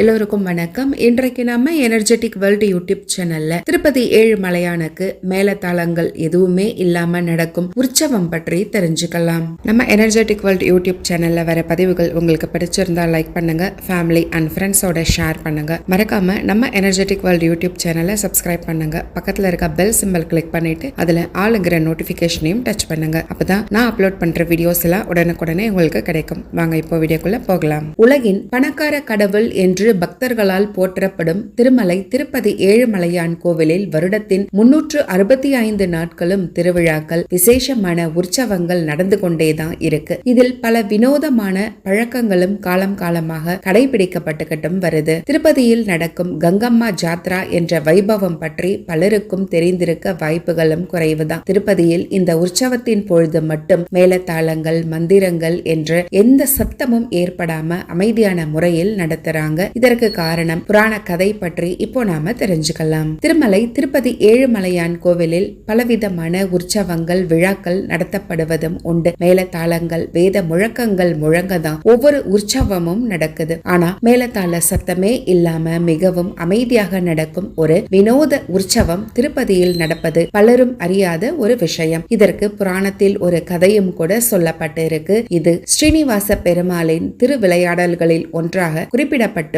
எல்லோருக்கும் வணக்கம். இன்றைக்கு நம்ம எனர்ஜெட்டிக் வேர்ல்டு யூடியூப் சேனல்ல திருப்பதி ஏழு மலையானுக்கு மேலதாளங்கள் எதுவுமே இல்லாம நடக்கும் உற்சவம் பற்றி தெரிஞ்சுக்கலாம். நம்ம எனர்ஜெட்டிக் வேர்ல்டு யூடியூப் சேனல்ல வர பதிவுகள் உங்களுக்கு பிடிச்சிருந்தா லைக் பண்ணுங்க ஃபேமிலி அண்ட் ஃப்ரெண்ட்ஸோட ஷேர் பண்ணுங்க. மறக்காம நம்ம எனர்ஜெட்டிக் வேர்ல்டு யூடியூப் சேனலை சப்ஸ்கிரைப் பண்ணுங்க. பக்கத்துல இருக்க பெல் சிம்பிள் கிளிக் பண்ணிட்டு அதுல ஆளுங்கிற நோட்டிபிகேஷனையும் டச் பண்ணுங்க. அப்பதான் நான் அப்லோட் பண்ற வீடியோஸ் எல்லாம் உடனுக்குடனே உங்களுக்கு கிடைக்கும். வாங்க இப்போ வீடியோக்குள்ள போகலாம். உலகின் பணக்கார கடவுள் என்று பக்தர்களால் போற்றப்படும் திருமலை திருப்பதி ஏழுமலையான் கோவிலில் வருடத்தின் முன்னூற்று அறுபத்தி ஐந்து நாட்களும் திருவிழாக்கள் விசேஷமான உற்சவங்கள் நடந்து கொண்டேதான் இருக்கு. இதில் பல வினோதமான பழக்கங்களும் காலம் காலமாக கடைபிடிக்கப்பட்டுக்கிட்டும் வருது. திருப்பதியில் நடக்கும் கங்கம்மா ஜாத்ரா என்ற வைபவம் பற்றி பலருக்கும் தெரிந்திருக்க வாய்ப்புகளும் குறைவுதான். திருப்பதியில் இந்த உற்சவத்தின் பொழுது மட்டும் மேலதாளங்கள் மந்திரங்கள் என்ற எந்த சப்தமும் ஏற்படாம அமைதியான முறையில் நடத்துறாங்க. இதற்கு காரணம் புராண கதை பற்றி இப்போ நாம தெரிஞ்சுக்கலாம். திருமலை திருப்பதி ஏழுமலையான் கோவிலில் பலவிதமான உற்சவங்கள் விழாக்கள் நடத்தப்படுவதும் உண்டு. மேலத்தாளங்கள் வேத முழக்கங்கள் முழங்கதான் ஒவ்வொரு உற்சவமும் நடக்குது. ஆனா மேலத்தாள சத்தமே இல்லாம மிகவும் அமைதியாக நடக்கும் ஒரு வினோத உற்சவம் திருப்பதியில் நடப்பது பலரும் அறியாத ஒரு விஷயம். இதற்கு புராணத்தில் ஒரு கதையும் கூட சொல்லப்பட்டிருக்கு. இது ஸ்ரீனிவாச பெருமாளின் திருவிளையாடல்களில் ஒன்றாக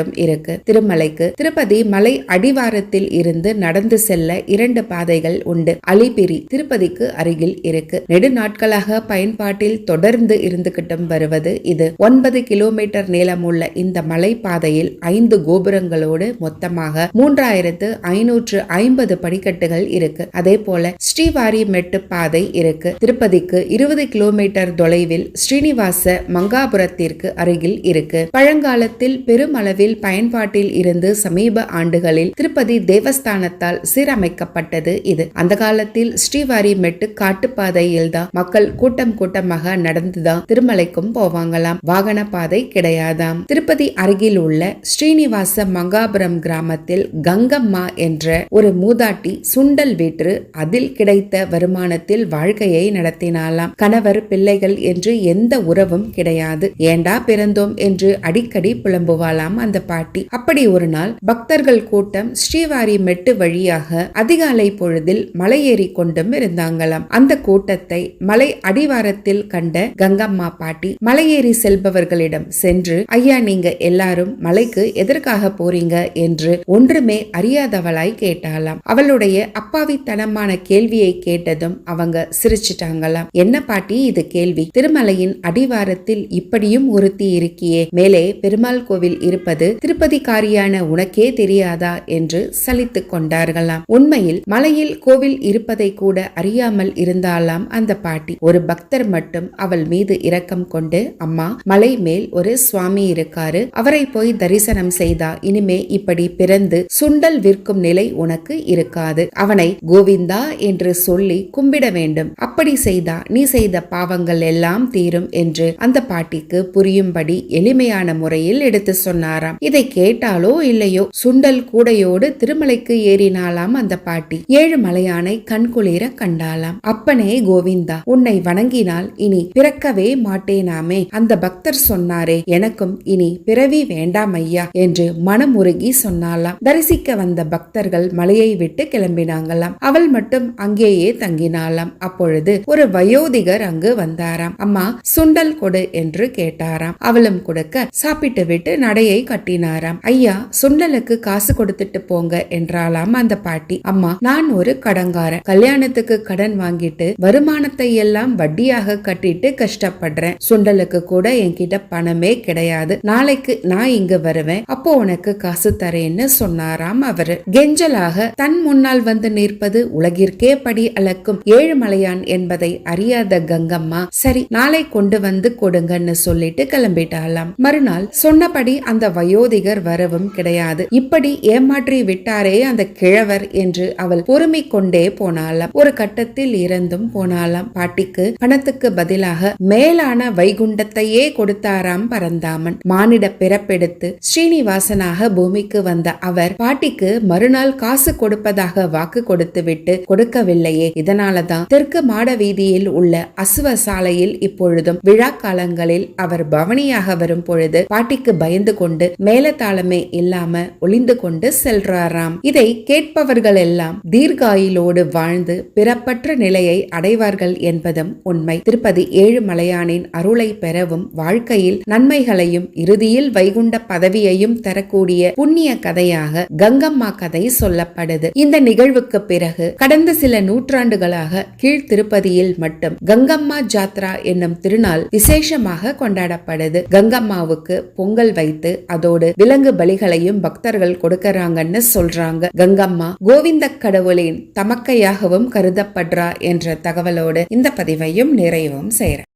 தூரம் இருக்கு. திருமலைக்கு திருப்பதி மலை அடிவாரத்தில் இருந்து நடந்து செல்ல இரண்டு பாதைகள் உண்டு. அலிபிரி திருப்பதிக்கு அருகில் இருக்கு. நெடுநாட்களாக பயன்பாட்டில் தொடர்ந்து இருந்துகிட்டும் வருவது இது. ஒன்பது கிலோமீட்டர் நீளமுள்ள இந்த மலை பாதையில் ஐந்து கோபுரங்களோடு மொத்தமாக மூன்றாயிரத்து ஐநூற்று ஐம்பது படிக்கட்டுகள் இருக்கு. அதே போல ஸ்ரீவாரி மெட்டு பாதை இருக்கு. திருப்பதிக்கு இருபது கிலோமீட்டர் தொலைவில் ஸ்ரீனிவாச மங்காபுரத்திற்கு அருகில் இருக்கு. பழங்காலத்தில் பெருமளவில் பயன்பாட்டில் இருந்து சமீப ஆண்டுகளில் திருப்பதி தேவஸ்தானத்தால் சீரமைக்கப்பட்டது இது. அந்த காலத்தில் ஸ்ரீவாரி மெட்டு காட்டுப்பாதையில் தான் மக்கள் கூட்டம் கூட்டமாக நடந்துதான் திருமலைக்கும் போவாங்களாம். வாகன பாதை கிடையாதாம். திருப்பதி அருகில் உள்ள ஸ்ரீனிவாச மங்காபுரம் கிராமத்தில் கங்கம்மா என்ற ஒரு மூதாட்டி சுண்டல் வீற்று அதில் கிடைத்த வருமானத்தில் வாழ்க்கையை நடத்தினாலாம் கணவர் பிள்ளைகள் என்று எந்த உறவும் கிடையாது. ஏண்டா பிறந்தோம்? என்று அடிக்கடி புலம்புவாளாம் அந்த பாட்டி. அப்படி ஒரு நாள் பக்தர்கள் கூட்டம் ஸ்ரீவாரி மெட்டு வழியாக அதிகாலை பொழுதில் மலையேறி கொண்டும் இருந்தாங்களாம். அந்த கூட்டத்தை மலை அடிவாரத்தில் கண்ட கங்கம்மா பாட்டி மலையேறி செல்பவர்களிடம் சென்று ஐயா நீங்க எல்லாரும் மலைக்கு எதற்காக போறீங்க? என்று ஒன்றுமே அறியாதவளாய் கேட்டாளாம். அவளுடைய அப்பாவித்தனமான கேள்வியை கேட்டதும் அவங்க சிரிச்சிட்டாங்களாம். என்ன பாட்டி இது கேள்வி? திருமலையின் அடிவாரத்தில் இப்படியும் ஒருத்தி இருக்கியே மேலே பெருமாள் கோவில் இருப்பது திருப்பதிக்காரியான உனக்கே தெரியாதா என்று சலித்து கொண்டார்களாம். உண்மையில் மலையில் கோவில் இருப்பதை கூட அறியாமல் இருந்தாலாம் அந்த பாட்டி. ஒரு பக்தர் மட்டும் அவள் மீது இரக்கம் கொண்டு அம்மா மலை மேல் ஒரு சுவாமி இருக்காரு அவரை போய் தரிசனம் செய்தா இனிமே இப்படி பிறந்து சுண்டல் விற்கும் நிலை உனக்கு இருக்காது. அவனை கோவிந்தா என்று சொல்லி கும்பிட வேண்டும். அப்படி செய்தா நீ செய்த பாவங்கள் எல்லாம் தீரும் என்று அந்த பாட்டிக்கு புரியும்படி எளிமையான முறையில் எடுத்து சொன்னாராம். இதை கேட்டாலோ இல்லையோ சுண்டல் கூடையோடு திருமலைக்கு ஏறினாலாம் அந்த பாட்டி. ஏழு மலையானை கண்குளிர கண்டாலாம் அப்பனே கோவிந்தா உன்னை வணங்கினால் இனி பிறக்கவே மாட்டேனாமே. அந்த பக்தர் சொன்னாரே எனக்கும் இனி பிறவி வேண்டாம் ஐயா என்று மனமுருகி சொன்னாலாம் தரிசிக்க வந்த பக்தர்கள் மலையை விட்டு கிளம்பினாங்களாம். அவள் மட்டும் அங்கேயே தங்கினாளாம். அப்பொழுது ஒரு வயோதிகர் அங்கு வந்தாராம். அம்மா சுண்டல் கொடு என்று கேட்டாராம். அவளும் கொடுக்க சாப்பிட்டு விட்டு நடையை கட்டி கட்டினாராம் ஐயா சுண்டலுக்கு காசு கொடுத்துட்டு போங்க என்றாலாம் அந்த பாட்டி. அம்மா நான் ஒரு கடங்காரன். கல்யாணத்துக்கு கடன் வாங்கிட்டு வருமானத்தை எல்லாம் வட்டியாக கட்டிட்டு கஷ்டப்படுறேன். சுண்டலுக்கு கூட என்கிட்ட பணமே கிடையாது. நாளைக்கு நான் இங்க வருவேன். அப்போ உனக்கு காசு தரேன்னு சொன்னாராம் அவரு. கெஞ்சலாக தன் முன்னால் வந்து நிற்பது உலகிற்கே படி அளக்கும் ஏழுமலையான் என்பதை அறியாத கங்கம்மா சரி நாளை கொண்டு வந்து கொடுங்கன்னு சொல்லிட்டு கிளம்பிட்டாளாம். மறுநாள் சொன்னபடி அந்த வயோதிகர் வரவும் கிடையாது. இப்படி ஏமாற்றி விட்டாரே அந்த கிழவர் என்று அவள் பொறுமை கொண்டே போனாலாம் ஒரு கட்டத்தில் இறந்தும் போனாலாம் பாட்டிக்கு பணத்துக்கு பதிலாக மேலான வைகுண்டத்தையே கொடுத்தாராம் பரந்தாமன். மானிட பிறப்பெடுத்து ஸ்ரீனிவாசனாக பூமிக்கு வந்த அவர் பாட்டிக்கு மறுநாள் காசு கொடுப்பதாக வாக்கு கொடுத்து விட்டு கொடுக்கவில்லையே. இதனாலதான் தெற்கு மாட வீதியில் உள்ள அசுவ சாலையில் இப்பொழுதும் விழா காலங்களில் அவர் பவனியாக வரும் பொழுது பாட்டிக்கு பயந்து கொண்டு மேலதாளமே இல்லாம ஒளிந்து கொண்டு செல்றாராம். இதை கேட்பவர்கள் எல்லாம் தீர்காயிலோடு வாழ்ந்து பிறப்பற்ற நிலையை அடைவார்கள் என்பதும் உண்மை. திருப்பதி ஏழுமலையானின் அருளை பெறவும் வாழ்க்கையில் நன்மைகளையும் இறுதியில் வைகுண்ட பதவியையும் தரக்கூடிய புண்ணிய கதையாக கங்கம்மா கதை சொல்லப்படுது. இந்த நிகழ்வுக்கு பிறகு கடந்த சில நூற்றாண்டுகளாக கீழ் திருப்பதியில் மட்டும் கங்கம்மா ஜாத்ரா என்னும் திருநாள் விசேஷமாக கொண்டாடப்படுது. கங்கம்மாவுக்கு பொங்கல் வைத்து அதோடு விலங்கு பலிகளையும் பக்தர்கள் கொடுக்கறாங்கன்னு சொல்றாங்க. கங்கம்மா கோவிந்த கடவுளின் தமக்கையாகவும் கருதப்படுறா என்ற தகவலோடு இந்த பதிவையும் நிறைவும் செய்கிறேன்